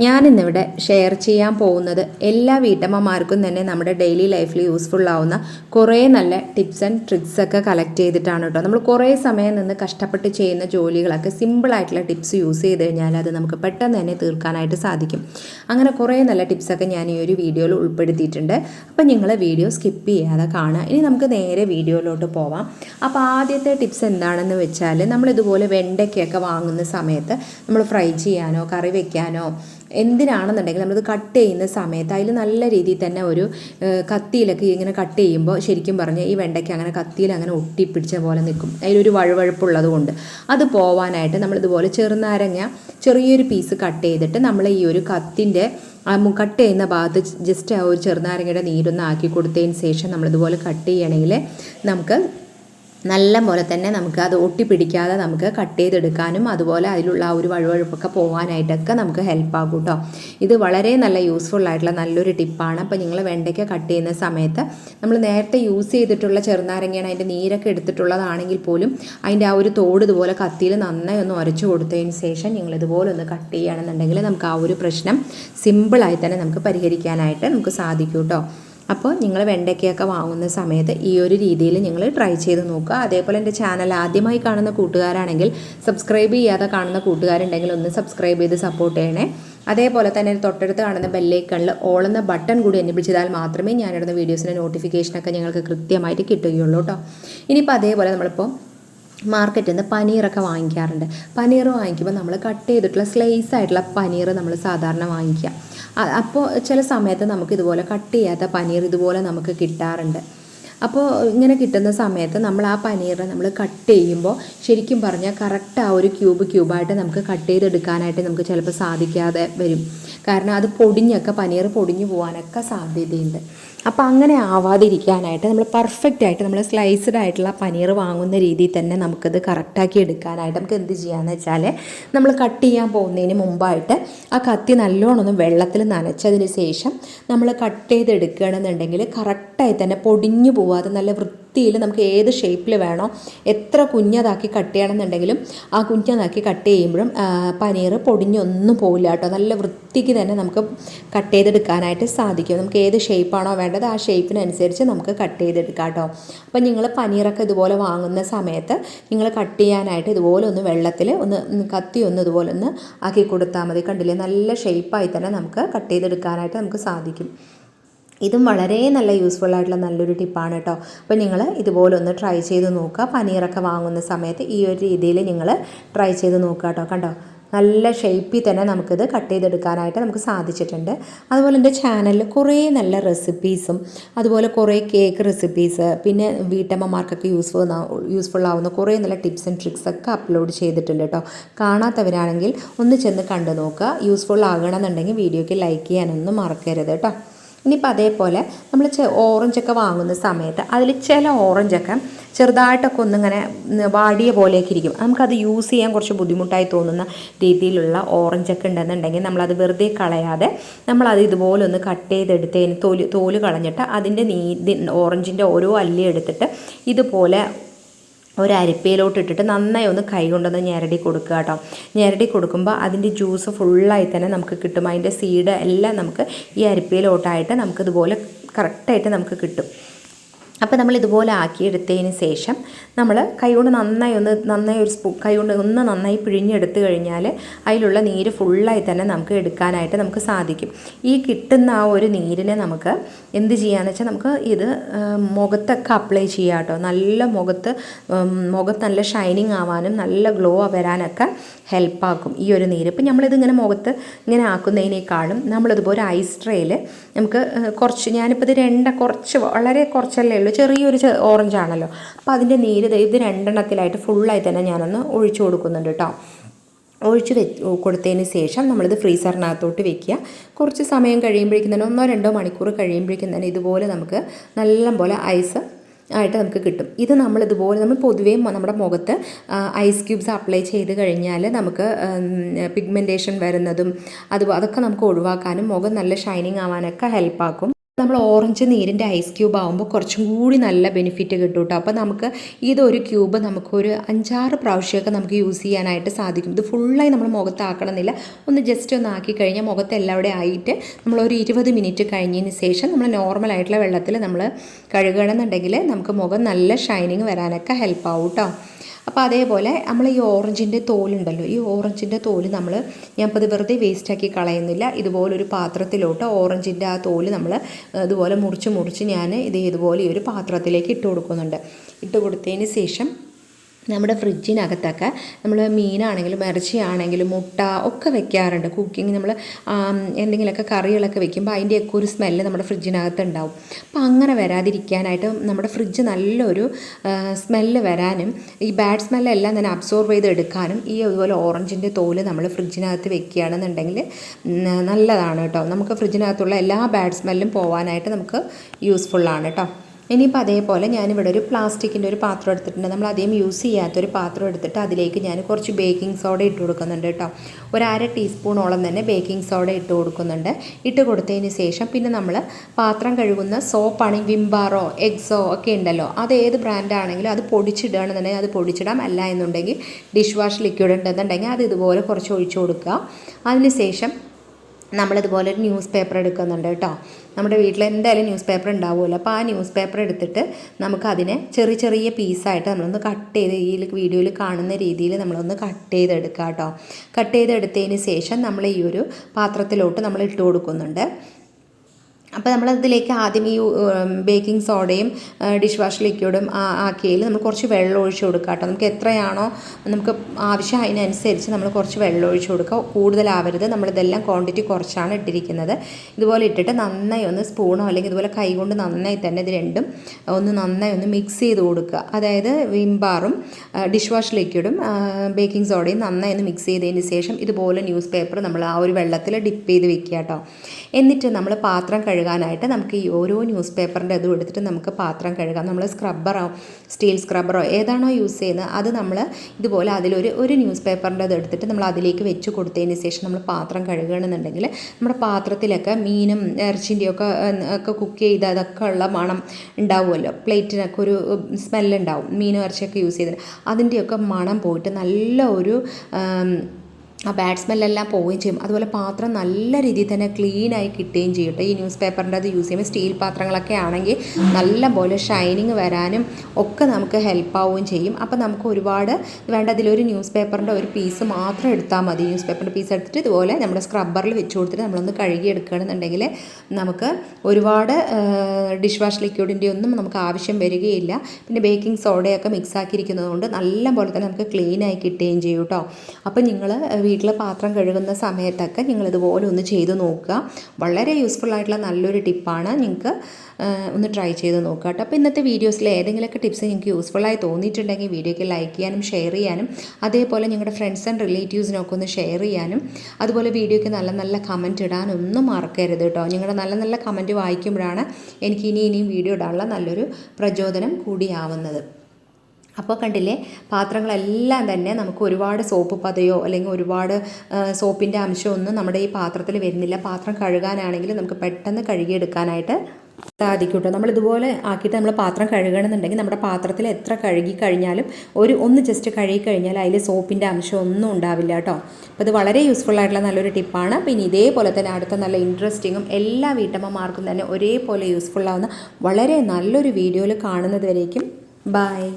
ഞാനിന്നിവിടെ ഷെയർ ചെയ്യാൻ പോകുന്നത് എല്ലാ വീട്ടമ്മമാർക്കും തന്നെ നമ്മുടെ ഡെയിലി ലൈഫിൽ യൂസ്ഫുൾ ആവുന്ന കുറേ നല്ല ടിപ്സ് ആൻഡ് ട്രിക്സ് ഒക്കെ കളക്ട് ചെയ്തിട്ടാണ് കേട്ടോ നമ്മൾ കുറേ സമയം നിന്ന് കഷ്ടപ്പെട്ട് ചെയ്യുന്ന ജോലികളൊക്കെ സിമ്പിളായിട്ടുള്ള ടിപ്സ് യൂസ് ചെയ്ത് കഴിഞ്ഞാൽ അത് നമുക്ക് പെട്ടെന്ന് തന്നെ തീർക്കാനായിട്ട് സാധിക്കും. അങ്ങനെ കുറേ നല്ല ടിപ്സൊക്കെ ഞാൻ ഈ ഒരു വീഡിയോയിൽ ഉൾപ്പെടുത്തിയിട്ടുണ്ട്. അപ്പോൾ നിങ്ങൾ വീഡിയോ സ്കിപ്പ് ചെയ്യാതെ കാണുക. ഇനി നമുക്ക് നേരെ വീഡിയോയിലോട്ട് പോവാം. അപ്പോൾ ആദ്യത്തെ ടിപ്സ് എന്താണെന്ന് വെച്ചാൽ നമ്മളിതുപോലെ വെണ്ടയ്ക്കൊക്കെ വാങ്ങുന്ന സമയത്ത് നമ്മൾ ഫ്രൈ ചെയ്യാനോ കറി വെക്കാനോ എന്തിനാണെന്നുണ്ടെങ്കിൽ നമ്മളത് കട്ട് ചെയ്യുന്ന സമയത്ത് അതിൽ നല്ല രീതിയിൽ തന്നെ ഒരു കത്തിയിലൊക്കെ ഇങ്ങനെ കട്ട് ചെയ്യുമ്പോൾ ശരിക്കും പറഞ്ഞാൽ ഈ വെണ്ടയ്ക്ക് അങ്ങനെ കത്തിയിൽ അങ്ങനെ ഒട്ടിപ്പിടിച്ച പോലെ നിൽക്കും. അതിലൊരു വഴുവഴുപ്പുള്ളത് കൊണ്ട്. അത് പോവാനായിട്ട് നമ്മളിതുപോലെ ചെറുനാരങ്ങ ചെറിയൊരു പീസ് കട്ട് ചെയ്തിട്ട് നമ്മൾ ഈ ഒരു കത്തിന്റെ കട്ട് ചെയ്യുന്ന ഭാഗത്ത് ജസ്റ്റ് ആ ഒരു ചെറുനാരങ്ങയുടെ നീരൊന്ന് ആക്കി കൊടുത്തതിന് ശേഷം നമ്മളിതുപോലെ കട്ട് ചെയ്യണമെങ്കിൽ നമുക്ക് നല്ല പോലെ തന്നെ നമുക്ക് അത് ഒട്ടിപ്പിടിക്കാതെ നമുക്ക് കട്ട് ചെയ്തെടുക്കാനും അതുപോലെ അതിലുള്ള ആ ഒരു വഴുവഴുപ്പൊക്കെ പോകാനായിട്ടൊക്കെ നമുക്ക് ഹെൽപ്പ് ആകും കേട്ടോ ഇത് വളരെ നല്ല യൂസ്ഫുൾ ആയിട്ടുള്ള നല്ലൊരു ടിപ്പാണ് അപ്പോൾ നിങ്ങൾ വെണ്ടയ്ക്ക കട്ട് ചെയ്യുന്ന സമയത്ത് നമ്മൾ നേരത്തെ യൂസ് ചെയ്തിട്ടുള്ള ചെറുനാരങ്ങയാണ് അതിന്റെ നീരൊക്കെ എടുത്തിട്ടുള്ളതാണെങ്കിൽ പോലും അതിന്റെ ആ ഒരു തോട് ഇതുപോലെ കത്തിയിൽ നന്നായി ഒന്ന് ഉരച്ചു കൊടുത്തതിന് ശേഷം നിങ്ങൾ ഇതുപോലെ ഒന്ന് കട്ട് ചെയ്യുകയാണെന്നുണ്ടെങ്കിൽ നമുക്ക് ആ ഒരു പ്രശ്നം സിമ്പിളായി തന്നെ നമുക്ക് പരിഹരിക്കാനായിട്ട് നമുക്ക് സാധിക്കും കേട്ടോ അപ്പോൾ നിങ്ങൾ വെണ്ടയ്ക്കയൊക്കെ വാങ്ങുന്ന സമയത്ത് ഈ ഒരു രീതിയിൽ നിങ്ങൾ ട്രൈ ചെയ്ത് നോക്കുക. അതേപോലെ എന്റെ ചാനൽ ആദ്യമായി കാണുന്ന കൂട്ടുകാരാണെങ്കിൽ സബ്സ്ക്രൈബ് ചെയ്യാതെ കാണുന്ന കൂട്ടുകാരുണ്ടെങ്കിൽ ഒന്ന് സബ്സ്ക്രൈബ് ചെയ്ത് സപ്പോർട്ട് ചെയ്യണേ. അതേപോലെ തന്നെ തൊട്ടടുത്ത് കാണുന്ന ബെല്ലൈക്കണിൽ ഓളുന്ന ബട്ടൺ കൂടി ചെയ്താൽ മാത്രമേ ഞാനിടുന്ന വീഡിയോസിന്റെ നോട്ടിഫിക്കേഷനൊക്കെ ഞങ്ങൾക്ക് കൃത്യമായിട്ട് കിട്ടുകയുള്ളൂ കേട്ടോ. ഇനിയിപ്പോൾ അതേപോലെ നമ്മളിപ്പോൾ മാർക്കറ്റിൽ നിന്ന് പനീറൊക്കെ വാങ്ങിക്കാറുണ്ട്. പനീർ വാങ്ങിക്കുമ്പോൾ നമ്മൾ കട്ട് ചെയ്തിട്ടുള്ള സ്ലൈസ് ആയിട്ടുള്ള പനീർ നമ്മൾ സാധാരണ വാങ്ങിക്കുക. അപ്പോൾ ചില സമയത്ത് നമുക്ക് ഇതുപോലെ കട്ട് ചെയ്യാത്ത പനീർ ഇതുപോലെ നമുക്ക് കിട്ടാറുണ്ട്. അപ്പോൾ ഇങ്ങനെ കിട്ടുന്ന സമയത്ത് നമ്മൾ ആ പനീർ നമ്മൾ കട്ട് ചെയ്യുമ്പോൾ ശരിക്കും പറഞ്ഞാൽ കറക്റ്റ് ആ ഒരു ക്യൂബ് ക്യൂബായിട്ട് നമുക്ക് കട്ട് ചെയ്തെടുക്കാനായിട്ട് നമുക്ക് ചിലപ്പോൾ സാധിക്കാതെ വരും. കാരണം അത് പൊടിഞ്ഞൊക്കെ പനീർ പൊടിഞ്ഞു പോകാനൊക്കെ സാധ്യതയുണ്ട്. അപ്പോൾ അങ്ങനെ ആവാതിരിക്കാനായിട്ട് നമ്മൾ പെർഫെക്റ്റ് ആയിട്ട് നമ്മൾ സ്ലൈസ്ഡ് ആയിട്ടുള്ള പനീർ വാങ്ങുന്ന രീതിയിൽ തന്നെ നമുക്കത് കറക്റ്റാക്കി എടുക്കാനായിട്ട് നമുക്ക് എന്ത് ചെയ്യാന്ന് വെച്ചാൽ നമ്മൾ കട്ട് ചെയ്യാൻ പോകുന്നതിന് മുമ്പായിട്ട് ആ കത്തി നല്ലോണം ഒന്ന് വെള്ളത്തിൽ നനച്ചതിന് ശേഷം നമ്മൾ കട്ട് ചെയ്തെടുക്കുകയാണെന്നുണ്ടെങ്കിൽ കറക്റ്റായി തന്നെ പൊടിഞ്ഞു പോവാതെ നല്ല വൃത്തി വൃത്തിയിൽ നമുക്ക് ഏത് ഷേപ്പിൽ വേണോ എത്ര കുഞ്ഞതാക്കി കട്ട് ചെയ്യണമെന്നുണ്ടെങ്കിലും ആ കുഞ്ഞതാക്കി കട്ട് ചെയ്യുമ്പോഴും പനീർ പൊടിഞ്ഞൊന്നും പോവില്ല കേട്ടോ. നല്ല വൃത്തിക്ക് തന്നെ നമുക്ക് കട്ട് ചെയ്തെടുക്കാനായിട്ട് സാധിക്കും. നമുക്ക് ഏത് ഷേപ്പാണോ വേണ്ടത് ആ ഷേപ്പിനനുസരിച്ച് നമുക്ക് കട്ട് ചെയ്തെടുക്കാം കേട്ടോ. അപ്പം നിങ്ങൾ പനീറൊക്കെ ഇതുപോലെ വാങ്ങുന്ന സമയത്ത് നിങ്ങൾ കട്ട് ചെയ്യാനായിട്ട് ഇതുപോലെ ഒന്ന് വെള്ളത്തിൽ ഒന്ന് കത്തി ഒന്ന് ഇതുപോലെ ഒന്ന് ആക്കി കൊടുത്താൽ മതി. കണ്ടില്ലേ? നല്ല ഷേപ്പായി തന്നെ നമുക്ക് കട്ട് ചെയ്തെടുക്കാനായിട്ട് നമുക്ക് സാധിക്കും. ഇതും വളരെ നല്ല യൂസ്ഫുൾ ആയിട്ടുള്ള നല്ലൊരു ടിപ്പാണ് കേട്ടോ അപ്പോൾ നിങ്ങൾ ഇതുപോലെ ഒന്ന് ട്രൈ ചെയ്ത് നോക്കുക. പനീറൊക്കെ വാങ്ങുന്ന സമയത്ത് ഈ ഒരു രീതിയിൽ നിങ്ങൾ ട്രൈ ചെയ്ത് നോക്കുക കേട്ടോ കണ്ടോ? നല്ല ഷേപ്പിൽ തന്നെ നമുക്കിത് കട്ട് ചെയ്തെടുക്കാനായിട്ട് നമുക്ക് സാധിച്ചിട്ടുണ്ട്. അതുപോലെ എന്റെ ചാനലിൽ കുറേ നല്ല റെസിപ്പീസും അതുപോലെ കുറേ കേക്ക് റെസിപ്പീസ് പിന്നെ വീട്ടമ്മമാർക്കൊക്കെ യൂസ്ഫുൾ യൂസ്ഫുൾ ആവുന്ന കുറേ നല്ല ടിപ്സ് ആൻഡ് ട്രിക്സ് ഒക്കെ അപ്ലോഡ് ചെയ്തിട്ടുണ്ട് കേട്ടോ കാണാത്തവരാണെങ്കിൽ ഒന്ന് ചെന്ന് കണ്ടു നോക്കുക. യൂസ്ഫുൾ ആകണമെന്നുണ്ടെങ്കിൽ വീഡിയോയ്ക്ക് ലൈക്ക് ചെയ്യാനൊന്നും മറക്കരുത് കേട്ടോ ഇനിയിപ്പോൾ അതേപോലെ നമ്മൾ ഓറഞ്ചൊക്കെ വാങ്ങുന്ന സമയത്ത് അതിൽ ചില ഓറഞ്ചൊക്കെ ചെറുതായിട്ടൊക്കെ ഒന്നിങ്ങനെ വാടിയ പോലെയൊക്കെ ഇരിക്കും. നമുക്കത് യൂസ് ചെയ്യാൻ കുറച്ച് ബുദ്ധിമുട്ടായി തോന്നുന്ന രീതിയിലുള്ള ഓറഞ്ചൊക്കെ ഉണ്ടെന്നുണ്ടെങ്കിൽ നമ്മളത് വെറുതെ കളയാതെ നമ്മളത് ഇതുപോലെ ഒന്ന് കട്ട് ചെയ്തെടുത്തതിന് തോൽ തോൽ കളഞ്ഞിട്ട് അതിന്റെ നീ ഓറഞ്ചിന്റെ ഓരോ അല്ലി എടുത്തിട്ട് ഇതുപോലെ ഒരു അരിപ്പയിലോട്ട് ഇട്ടിട്ട് നന്നായി ഒന്ന് കൈ കൊണ്ടൊന്ന് ഞെരടി കൊടുക്കുക കേട്ടോ. ഞെരടി കൊടുക്കുമ്പോൾ അതിന്റെ ജ്യൂസ് ഫുള്ളായി തന്നെ നമുക്ക് കിട്ടും. അതിന്റെ സീഡ് എല്ലാം നമുക്ക് ഈ അരിപ്പയിലോട്ടായിട്ട് നമുക്കിതുപോലെ കറക്റ്റായിട്ട് നമുക്ക് കിട്ടും. അപ്പോൾ നമ്മൾ ഇതുപോലെ ആക്കിയെടുത്തതിന് ശേഷം നമ്മൾ കൈകൊണ്ട് നന്നായി ഒന്ന് നന്നായി ഒരു സ്പൂ കൈകൊണ്ട് ഒന്ന് നന്നായി പിഴിഞ്ഞെടുത്തു കഴിഞ്ഞാൽ അതിലുള്ള നീര് ഫുള്ളായി തന്നെ നമുക്ക് എടുക്കാനായിട്ട് നമുക്ക് സാധിക്കും. ഈ കിട്ടുന്ന ആ ഒരു നീരിനെ നമുക്ക് എന്ത് ചെയ്യാന്ന് വെച്ചാൽ നമുക്ക് ഇത് മുഖത്തൊക്കെ അപ്ലൈ ചെയ്യാം കേട്ടോ നല്ല മുഖത്ത് മുഖത്ത് നല്ല ഷൈനിങ് ആവാനും നല്ല ഗ്ലോ വരാനൊക്കെ ഹെൽപ്പാക്കും ഈ ഒരു നീര്. ഇപ്പം നമ്മളിതിങ്ങനെ മുഖത്ത് ഇങ്ങനെ ആക്കുന്നതിനേക്കാളും നമ്മളിതുപോലെ ഐസ് ട്രേയിൽ നമുക്ക് കുറച്ച് ഞാനിപ്പോൾ ഇത് രണ്ട കുറച്ച് വളരെ കുറച്ചല്ലേ ഉള്ളൂ ചെറിയൊരു ഓറഞ്ച് ആണല്ലോ. അപ്പോൾ അതിന്റെ നീര് ഇത് രണ്ടെണ്ണത്തിലായിട്ട് ഫുള്ളായി തന്നെ ഞാനൊന്ന് ഒഴിച്ചു കൊടുക്കുന്നുണ്ട് കേട്ടോ ഒഴിച്ച് വെ കൊടുത്തതിന് ശേഷം നമ്മളിത് ഫ്രീസറിനകത്തോട്ട് വെക്കുക. കുറച്ച് സമയം കഴിയുമ്പോഴേക്കും തന്നെ ഒന്നോ രണ്ടോ മണിക്കൂർ കഴിയുമ്പോഴേക്കും തന്നെ ഇതുപോലെ നമുക്ക് നല്ലപോലെ ഐസ് ആയിട്ട് നമുക്ക് കിട്ടും. ഇത് നമ്മൾ ഇതുപോലെ നമ്മൾ പൊതുവേ നമ്മുടെ മുഖത്ത് ഐസ് ക്യൂബ്സ് അപ്ലൈ ചെയ്ത് കഴിഞ്ഞാൽ നമുക്ക് പിഗ്മെന്റേഷൻ വരുന്നതും അത് അതൊക്കെ നമുക്ക് ഒഴിവാക്കാനും മുഖം നല്ല ഷൈനിങ് ആവാനൊക്കെ ഹെൽപ്പാക്കും നമ്മൾ ഓറഞ്ച് നീരിന്റെ ഐസ് ക്യൂബ് ആകുമ്പോൾ കുറച്ചും കൂടി നല്ല ബെനിഫിറ്റ് കിട്ടും കേട്ടോ അപ്പോൾ നമുക്ക് ഇതൊരു ക്യൂബ് നമുക്കൊരു അഞ്ചാറ് പ്രാവശ്യമൊക്കെ നമുക്ക് യൂസ് ചെയ്യാനായിട്ട് സാധിക്കും. ഇത് ഫുള്ളായി നമ്മൾ മുഖത്താക്കണമെന്നില്ല. ഒന്ന് ജസ്റ്റ് ഒന്ന് ആക്കി കഴിഞ്ഞാൽ മുഖത്ത് എല്ലാവിടെ ആയിട്ട് നമ്മളൊരു ഇരുപത് മിനിറ്റ് കഴിഞ്ഞതിന് ശേഷം നമ്മൾ നോർമൽ ആയിട്ടുള്ള വെള്ളത്തിൽ നമ്മൾ കഴുകണമെന്നുണ്ടെങ്കിൽ നമുക്ക് മുഖം നല്ല ഷൈനിങ് വരാനൊക്കെ ഹെൽപ്പ് ആവും കേട്ടോ അപ്പോൾ അതേപോലെ നമ്മൾ ഈ ഓറഞ്ചിന്റെ തോലുണ്ടല്ലോ ഈ ഓറഞ്ചിന്റെ തോൽ നമ്മൾ ഞാൻ ഇപ്പോൾ ഇത് വെറുതെ വേസ്റ്റാക്കി കളയുന്നില്ല. ഇതുപോലൊരു പാത്രത്തിലോട്ട് ഓറഞ്ചിന്റെ ആ തോൽ നമ്മൾ ഇതുപോലെ മുറിച്ച് മുറിച്ച് ഞാൻ ഇത് ഇതുപോലെ ഈ ഒരു പാത്രത്തിലേക്ക് ഇട്ട് കൊടുക്കുന്നുണ്ട്. ഇട്ട് കൊടുത്തതിന് ശേഷം നമ്മുടെ ഫ്രിഡ്ജിനകത്തൊക്കെ നമ്മൾ മീനാണെങ്കിലും ഇറച്ചിയാണെങ്കിലും മുട്ട ഒക്കെ വെക്കാറുണ്ട്. കുക്കിംഗ് നമ്മൾ എന്തെങ്കിലുമൊക്കെ കറികളൊക്കെ വെക്കുമ്പോൾ അതിന്റെയൊക്കെ ഒരു സ്മെല്ല് നമ്മുടെ ഫ്രിഡ്ജിനകത്ത് ഉണ്ടാവും അപ്പോൾ അങ്ങനെ വരാതിരിക്കാനായിട്ട് നമ്മുടെ ഫ്രിഡ്ജ് നല്ലൊരു സ്മെല്ല് വരാനും ഈ ബാഡ് സ്മെല്ലെല്ലാം തന്നെ അബ്സോർബ് ചെയ്ത് എടുക്കാനും ഈ അതുപോലെ ഓറഞ്ചിന്റെ തോൽ നമ്മൾ ഫ്രിഡ്ജിനകത്ത് വെക്കുകയാണെന്നുണ്ടെങ്കിൽ നല്ലതാണ് കേട്ടോ. നമുക്ക് ഫ്രിഡ്ജിനകത്തുള്ള എല്ലാ ബാഡ് സ്മെല്ലും പോകാനായിട്ട് നമുക്ക് യൂസ്ഫുള്ളാണ് കേട്ടോ. ഇനിയിപ്പോൾ അതേപോലെ ഞാനിവിടെ ഒരു പ്ലാസ്റ്റിക്കിന്റെ ഒരു പാത്രം എടുത്തിട്ടുണ്ട്. നമ്മൾ അധികം യൂസ് ചെയ്യാത്തൊരു പാത്രം എടുത്തിട്ട് അതിലേക്ക് ഞാൻ കുറച്ച് ബേക്കിംഗ് സോഡ ഇട്ട് കൊടുക്കുന്നുണ്ട് കേട്ടോ. ഒരു അര ടീസ്പൂണോളം തന്നെ ബേക്കിംഗ് സോഡ ഇട്ട് കൊടുക്കുന്നുണ്ട്. ഇട്ട് കൊടുത്തതിന് ശേഷം പിന്നെ നമ്മൾ പാത്രം കഴുകുന്ന സോപ്പാണെങ്കിൽ വിംബാറോ എക്സോ ഒക്കെ ഉണ്ടല്ലോ. അത് ഏത് ബ്രാൻഡാണെങ്കിലും അത് പൊടിച്ചിടുകയാണെന്നുണ്ടെങ്കിൽ അത് പൊടിച്ചിടാം. അല്ല എന്നുണ്ടെങ്കിൽ ഡിഷ് വാഷ് ലിക്വിഡ് ഉണ്ടെന്നുണ്ടെങ്കിൽ അത് ഇതുപോലെ കുറച്ച് ഒഴിച്ചു കൊടുക്കുക. അതിന് ശേഷം നമ്മളിതുപോലെ ഒരു ന്യൂസ് പേപ്പർ എടുക്കുന്നുണ്ട് കേട്ടോ. നമ്മുടെ വീട്ടിൽ എന്തായാലും ന്യൂസ് പേപ്പർ ഉണ്ടാവുമല്ലോ. അപ്പോൾ ആ ന്യൂസ് പേപ്പർ എടുത്തിട്ട് നമുക്കതിനെ ചെറിയ ചെറിയ പീസായിട്ട് നമ്മളൊന്ന് കട്ട് ചെയ്ത് ഈ വീഡിയോയിൽ കാണുന്ന രീതിയിൽ നമ്മളൊന്ന് കട്ട് ചെയ്തെടുക്കുക കേട്ടോ കട്ട് ചെയ്തെടുത്തതിന് ശേഷം നമ്മൾ ഈ ഒരു പാത്രത്തിലോട്ട് നമ്മൾ ഇട്ട് കൊടുക്കുന്നുണ്ട്. അപ്പോൾ നമ്മൾ അതിലേക്ക് ആദ്യം ഈ ബേക്കിംഗ് സോഡയും ഡിഷ് വാഷ് ലിക്വിഡും ആക്കിയതിൽ നമ്മൾ കുറച്ച് വെള്ളം ഒഴിച്ച് കൊടുക്കുക കേട്ടോ. നമുക്ക് എത്രയാണോ നമുക്ക് ആവശ്യം അതിനനുസരിച്ച് നമ്മൾ കുറച്ച് വെള്ളം ഒഴിച്ച് കൊടുക്കുക. കൂടുതലാവരുത്. നമ്മളിതെല്ലാം ക്വാണ്ടിറ്റി കുറച്ചാണ് ഇട്ടിരിക്കുന്നത്. ഇതുപോലെ ഇട്ടിട്ട് നന്നായി ഒന്ന് സ്പൂണോ അല്ലെങ്കിൽ ഇതുപോലെ കൈ കൊണ്ട് നന്നായി തന്നെ ഇത് രണ്ടും ഒന്ന് നന്നായി ഒന്ന് മിക്സ് ചെയ്ത് കൊടുക്കുക. അതായത് വിംബാറും ഡിഷ് വാഷ് ലിക്വിഡും ബേക്കിംഗ് സോഡയും നന്നായി ഒന്ന് മിക്സ് ചെയ്തതിന് ശേഷം ഇതുപോലെ ന്യൂസ് പേപ്പർ നമ്മൾ ആ ഒരു വെള്ളത്തിൽ ഡിപ്പ് ചെയ്ത് വെക്കുക കേട്ടോ. എന്നിട്ട് നമ്മൾ പാത്രം കഴുകാനായിട്ട് നമുക്ക് ഈ ഓരോ ന്യൂസ് പേപ്പറിന്റെ ഇതും എടുത്തിട്ട് നമുക്ക് പാത്രം കഴുകാം. നമ്മൾ സ്ക്രബ്ബറോ സ്റ്റീൽ സ്ക്രബ്ബറോ ഏതാണോ യൂസ് ചെയ്യുന്നത് അത് നമ്മൾ ഇതുപോലെ അതിലൊരു ഒരു ന്യൂസ് പേപ്പറിന്റെ ഇത് എടുത്തിട്ട് നമ്മൾ അതിലേക്ക് വെച്ച് കൊടുത്തതിന് ശേഷം നമ്മൾ പാത്രം കഴുകണമെന്നുണ്ടെങ്കിൽ നമ്മുടെ പാത്രത്തിലൊക്കെ മീനും ഇറച്ചിന്റെയൊക്കെ ഒക്കെ കുക്ക് ചെയ്ത് അതൊക്കെ ഉള്ള മണം ഉണ്ടാവുമല്ലോ. പ്ലേറ്റിനൊക്കെ ഒരു സ്മെല്ലുണ്ടാവും മീനും ഇറച്ചിയൊക്കെ യൂസ് ചെയ്തിട്ട്. അതിന്റെയൊക്കെ മണം പോയിട്ട് നല്ല ഒരു ആ ബാഡ് സ്മെല്ലെല്ലാം പോവുകയും ചെയ്യും. അതുപോലെ പാത്രം നല്ല രീതിയിൽ തന്നെ ക്ലീനായി കിട്ടുകയും ചെയ്യും കേട്ടോ. ഈ ന്യൂസ് പേപ്പറിന്റെ അത് യൂസ് ചെയ്യുമ്പോൾ സ്റ്റീൽ പാത്രങ്ങളൊക്കെ ആണെങ്കിൽ നല്ല പോലെ ഷൈനിങ് വരാനും ഒക്കെ നമുക്ക് ഹെൽപ്പ് ആവുകയും ചെയ്യും. അപ്പോൾ നമുക്ക് ഒരുപാട് വേണ്ട അതിലൊരു ന്യൂസ് പേപ്പറിന്റെ ഒരു പീസ് മാത്രം എടുത്താൽ മതി. ന്യൂസ് പേപ്പറിന്റെ പീസ് എടുത്തിട്ട് ഇതുപോലെ നമ്മുടെ സ്ക്രബ്ബറിൽ വെച്ച് കൊടുത്തിട്ട് നമ്മളൊന്ന് കഴുകി എടുക്കുകയാണെന്നുണ്ടെങ്കിൽ നമുക്ക് ഒരുപാട് ഡിഷ് വാഷ് ലിക്വിഡിന്റെ ഒന്നും നമുക്ക് ആവശ്യം വരികയില്ല. പിന്നെ ബേക്കിംഗ് സോഡയൊക്കെ മിക്സ് ആക്കിയിരിക്കുന്നതുകൊണ്ട് നല്ല പോലെ തന്നെ നമുക്ക് ക്ലീനായി കിട്ടുകയും ചെയ്യും കേട്ടോ. അപ്പോൾ നിങ്ങൾ വീട്ടിൽ പാത്രം കഴുകുന്ന സമയത്തൊക്കെ നിങ്ങൾ ഇതുപോലെ ഒന്ന് ചെയ്ത് നോക്കുക. വളരെ യൂസ്ഫുൾ ആയിട്ടുള്ള നല്ലൊരു ടിപ്പാണ് നിങ്ങൾക്ക് ഒന്ന് ട്രൈ ചെയ്ത് നോക്കുക കേട്ടോ. അപ്പോൾ ഇന്നത്തെ വീഡിയോസിൽ ഏതെങ്കിലുമൊക്കെ ടിപ്സ് നിങ്ങൾക്ക് യൂസ്ഫുള്ളായി തോന്നിയിട്ടുണ്ടെങ്കിൽ വീഡിയോയ്ക്ക് ലൈക്ക് ചെയ്യാനും ഷെയർ ചെയ്യാനും അതേപോലെ നിങ്ങളുടെ ഫ്രണ്ട്സ് ആൻഡ് റിലേറ്റീവ്സിനൊക്കെ ഒന്ന് ഷെയർ ചെയ്യാനും അതുപോലെ വീഡിയോയ്ക്ക് നല്ല നല്ല കമന്റ് ഇടാനൊന്നും മറക്കരുത് കേട്ടോ. നിങ്ങളുടെ നല്ല നല്ല കമന്റ് വായിക്കുമ്പോഴാണ് എനിക്ക് ഇനി ഇനിയും വീഡിയോ ഇടാനുള്ള നല്ലൊരു പ്രചോദനം കൂടിയാവുന്നത്. അപ്പോൾ കണ്ടില്ലേ പാത്രങ്ങളെല്ലാം തന്നെ നമുക്ക് ഒരുപാട് സോപ്പ് പതയോ അല്ലെങ്കിൽ ഒരുപാട് സോപ്പിന്റെ അംശമൊന്നും നമ്മുടെ ഈ പാത്രത്തിൽ വരുന്നില്ല. പാത്രം കഴുകാനാണെങ്കിൽ നമുക്ക് പെട്ടെന്ന് കഴുകിയെടുക്കാനായിട്ട് സാധിക്കും കേട്ടോ നമ്മൾ ഇതുപോലെ ആക്കിയിട്ട് നമ്മൾ പാത്രം കഴുകണമെന്നുണ്ടെങ്കിൽ നമ്മുടെ പാത്രത്തിൽ എത്ര കഴുകി കഴിഞ്ഞാലും ഒരു ഒന്ന് ജസ്റ്റ് കഴുകി കഴിഞ്ഞാൽ അതിൽ സോപ്പിന്റെ അംശം ഒന്നും ഉണ്ടാവില്ല കേട്ടോ. അപ്പോൾ ഇത് വളരെ യൂസ്ഫുൾ ആയിട്ടുള്ള നല്ലൊരു ടിപ്പാണ് പിന്നെ ഇതേപോലെ തന്നെ അടുത്ത നല്ല ഇൻട്രസ്റ്റിങ്ങും എല്ലാ വീട്ടമ്മമാർക്കും തന്നെ ഒരേപോലെ യൂസ്ഫുൾ ആവുന്ന വളരെ നല്ലൊരു വീഡിയോയിൽ കാണുന്നത് വരേക്കും ബായ്